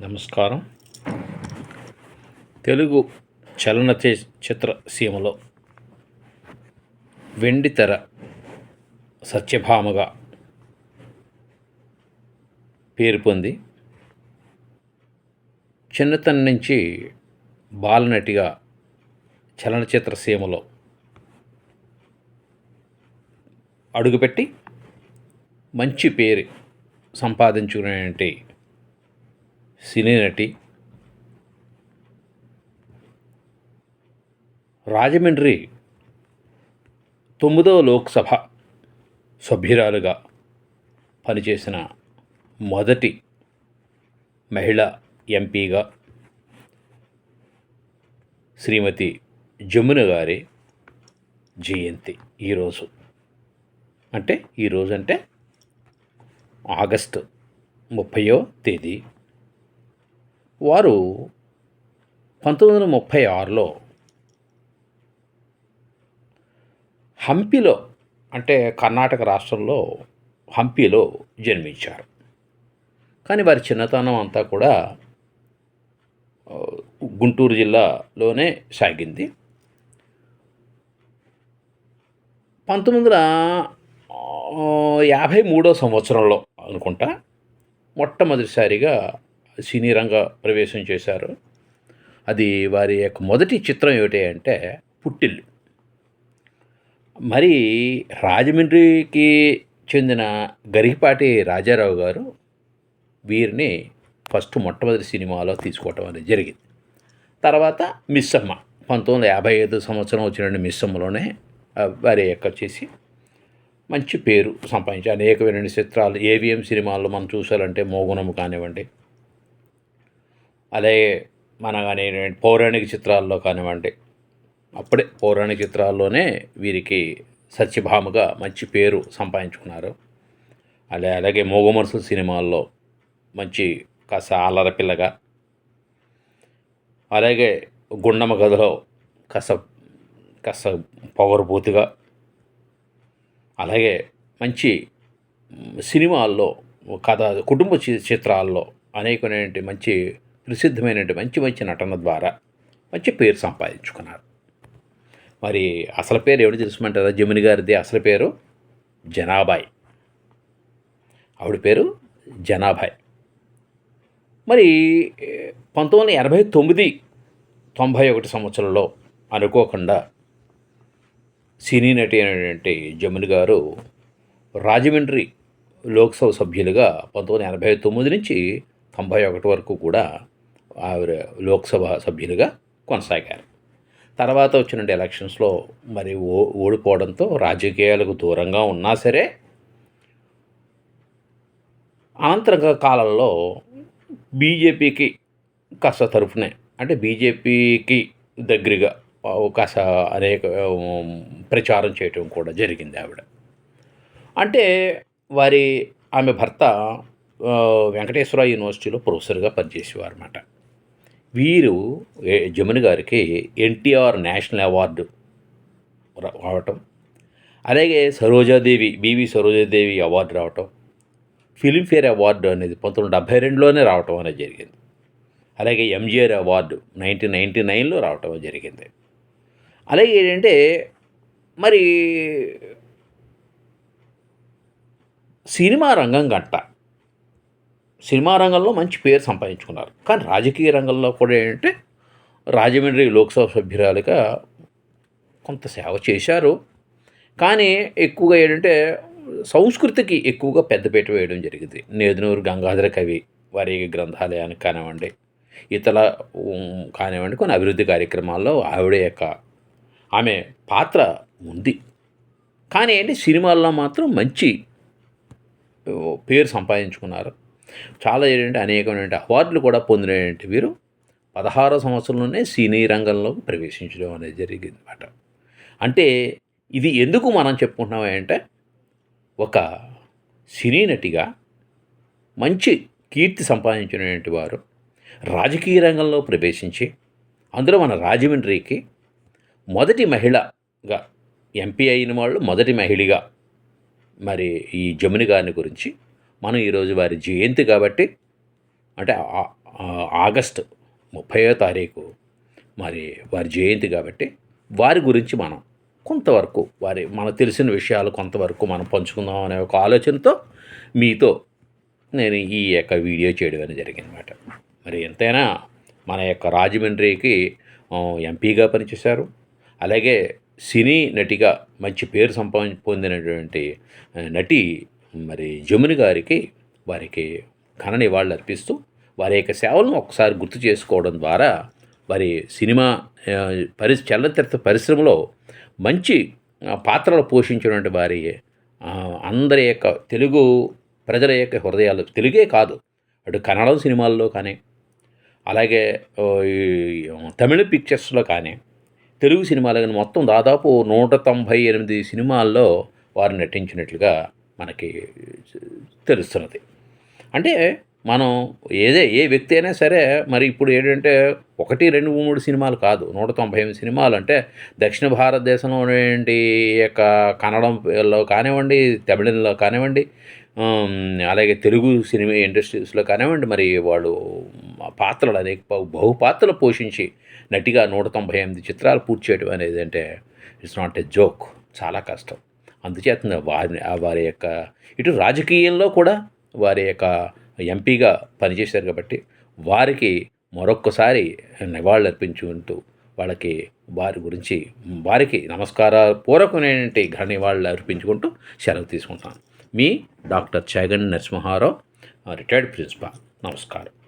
నమస్కారం. తెలుగు చలన చిత్ర సీమలో వెండితెర సత్యభామగా పేరు పొంది చిన్నతనం నుంచి బాలనటిగా చలనచిత్ర సీమలో అడుగుపెట్టి మంచి పేరు సంపాదించుకునేటువంటి సినీ నటి. రాజమండ్రి తొమ్మిదవ లోక్సభ సభ్యురాలుగా పనిచేసిన మొదటి మహిళ ఎంపీగా శ్రీమతి జమున గారి జయంతి ఈరోజు. అంటే ఈరోజు అంటే ఆగస్టు ముప్పయో తేదీ. వారు పంతొమ్మిది వందల ముప్పై ఆరులో హంపిలో అంటే కర్ణాటక రాష్ట్రంలో హంపిలో జన్మించారు. కానీ వారి చిన్నతనం అంతా కూడా గుంటూరు జిల్లాలోనే సాగింది. పంతొమ్మిది వందల యాభై మూడో సంవత్సరంలో అనుకుంటా మొట్టమొదటిసారిగా సినీ రంగ ప్రవేశం చేశారు. అది వారి యొక్క మొదటి చిత్రం ఏమిటి అంటే పుట్టిల్లు. మరి రాజమండ్రికి చెందిన గరికపాటి రాజారావు గారు వీరిని ఫస్ట్ మొట్టమొదటి సినిమాలో తీసుకోవటం అనేది జరిగింది. తర్వాత మిస్సమ్మ పంతొమ్మిది వందల యాభై ఐదు సంవత్సరం వచ్చిన మిస్సమ్మలోనే వారి యొక్క చేసి మంచి పేరు సంపాదించి అనేకమైన చిత్రాలు ఏవిఎం సినిమాల్లో మనం చూసాలంటే మోగునము కానివ్వండి అలాగే మన కానీ పౌరాణిక చిత్రాల్లో కానివ్వండి అప్పుడే పౌరాణిక చిత్రాల్లోనే వీరికి సత్యభామగా మంచి పేరు సంపాదించుకున్నారు. అలా అలాగే మోగమరుసలు సినిమాల్లో మంచి కాస్త అల్లర పిల్లగా అలాగే గుండమ్మ కథలో కాస్త కాస్త పొగరుబూతిగా అలాగే మంచి సినిమాల్లో కథ కుటుంబ చి- చిత్రాల్లో అనేకమైనటువంటి మంచి ప్రసిద్ధమైనటువంటి మంచి మంచి నటన ద్వారా మంచి పేరు సంపాదించుకున్నారు. మరి అసలు పేరు ఎవరు తెలుసుమంటారా జమిని గారిది అసలు పేరు జనాభాయ్. ఆవిడ పేరు జనాభాయ్. మరి పంతొమ్మిది వందల ఎనభై తొమ్మిది తొంభై ఒకటి సంవత్సరంలో అనుకోకుండా సినీ నటి అయినటువంటి జముని గారు రాజమండ్రి లోక్సభ సభ్యులుగా పంతొమ్మిది వందల ఎనభై తొమ్మిది నుంచి తొంభై ఒకటి వరకు కూడా ఆవిడ లోక్సభ సభ్యులుగా కొనసాగారు. తర్వాత వచ్చిన ఎలక్షన్స్లో మరి ఓ ఓడిపోవడంతో రాజకీయాలకు దూరంగా ఉన్నా సరే అనంతర కాలంలో బీజేపీకి కాస్త తరఫునే అంటే బీజేపీకి దగ్గరగా కాస్త అనేక ప్రచారం చేయటం కూడా జరిగింది ఆవిడ. అంటే వారి ఆమె భర్త వెంకటేశ్వర యూనివర్సిటీలో ప్రొఫెసర్గా పనిచేసేవారు అన్నమాట వీరు జమున గారికి ఎన్టీఆర్ నేషనల్ అవార్డు రావటం. అలాగే Sarojadevi B V Sarojadevi award రావటం. ఫిలింఫేర్ అవార్డు అనేది పంతొమ్మిది వందల డెబ్భై రెండులోనే రావటం అనేది జరిగింది. అలాగే ఎంజీఆర్ అవార్డు నైన్టీన్ నైంటీ నైన్లో రావటం జరిగింది. అలాగే ఏంటంటే మరి సినిమా రంగం గంట సినిమా రంగంలో మంచి పేరు సంపాదించుకున్నారు. కానీ రాజకీయ రంగంలో కూడా ఏంటంటే రాజమండ్రి లోక్సభ సభ్యురాలుగా కొంత సేవ చేశారు. కానీ ఎక్కువగా ఏంటంటే సంస్కృతికి ఎక్కువగా పెద్దపీట వేయడం జరిగింది. నేదునూరు గంగాధర కవి వారి గ్రంథాలయానికి కానివ్వండి ఇతర కానివ్వండి కొన్ని అభివృద్ధి కార్యక్రమాల్లో ఆవిడ యొక్క ఆమె పాత్ర ఉంది. కానీ ఏంటి సినిమాల్లో మాత్రం మంచి పేరు సంపాదించుకున్నారు. చాలా ఏంటంటే అనేకమైన అవార్డులు కూడా పొందినటువంటి వీరు పదహారు సంవత్సరంలోనే సినీ రంగంలోకి ప్రవేశించడం అనేది జరిగింది అనమాట అంటే ఇది ఎందుకు మనం చెప్పుకుంటున్నామంటే ఒక సినీ నటిగా మంచి కీర్తి సంపాదించినటువంటి వారు రాజకీయ రంగంలో ప్రవేశించి అందులో మన రాజమండ్రికి మొదటి మహిళగా ఎంపీ అయిన వాళ్ళు మొదటి మహిళగా మరి ఈ జముని గారిని గురించి మనం ఈరోజు వారి జయంతి కాబట్టి అంటే ఆగస్టు ముప్పయో తారీఖు మరి వారి జయంతి కాబట్టి వారి గురించి మనం కొంతవరకు వారి మనకు తెలిసిన విషయాలు కొంతవరకు మనం పంచుకుందాం అనే ఒక ఆలోచనతో మీతో నేను ఈ యొక్క వీడియో చేయడం అనేది జరిగిందన్నమాట. మరి ఎంతైనా మన యొక్క రాజమండ్రికి ఎంపీగా పనిచేశారు. అలాగే సినీ నటిగా మంచి పేరు సంపాదించి పొందినటువంటి నటి మరి జముని గారికి వారికి ఘన నివాళులు అర్పిస్తూ వారి యొక్క సేవలను ఒకసారి గుర్తు చేసుకోవడం ద్వారా వారి సినిమా పరి చలనచిత్ర పరిశ్రమలో మంచి పాత్రలు పోషించినటువంటి వారి అందరి యొక్క తెలుగు ప్రజల యొక్క హృదయాలు తెలుగే కాదు అటు కన్నడం సినిమాల్లో కానీ అలాగే ఈ తమిళ పిక్చర్స్లో కానీ తెలుగు సినిమాలు కానీ మొత్తం దాదాపు నూట తొంభై ఎనిమిది సినిమాల్లో వారు నటించినట్లుగా మనకి తెలుస్తున్నది. అంటే మనం ఏదే ఏ వ్యక్తి అయినా సరే మరి ఇప్పుడు ఏంటంటే ఒకటి రెండు మూడు సినిమాలు కాదు. నూట తొంభై ఎనిమిది సినిమాలు అంటే దక్షిణ భారతదేశంలో ఏంటి యొక్క కన్నడంలో కానివ్వండి తమిళంలో కానివ్వండి అలాగే తెలుగు సినిమా ఇండస్ట్రీస్లో కానివ్వండి మరి వాళ్ళు పాత్రలు అనేక బహుపాత్రలు పోషించి నటిగా నూట తొంభై ఎనిమిది చిత్రాలు పూర్తి చేయడం అనేది అంటే ఇట్స్ నాట్ ఎ జోక్ చాలా కష్టం. అందుచేత వారి వారి యొక్క ఇటు రాజకీయంలో కూడా వారి యొక్క ఎంపీగా పనిచేశారు కాబట్టి వారికి మరొక్కసారి నివాళులు అర్పించుకుంటూ వాళ్ళకి వారి గురించి వారికి నమస్కార పూర్వకమైనటువంటి ఘన నివాళులు అర్పించుకుంటూ సెలవు తీసుకుంటాను మీ doctor Chagan Narasimharao retired principal. నమస్కారం.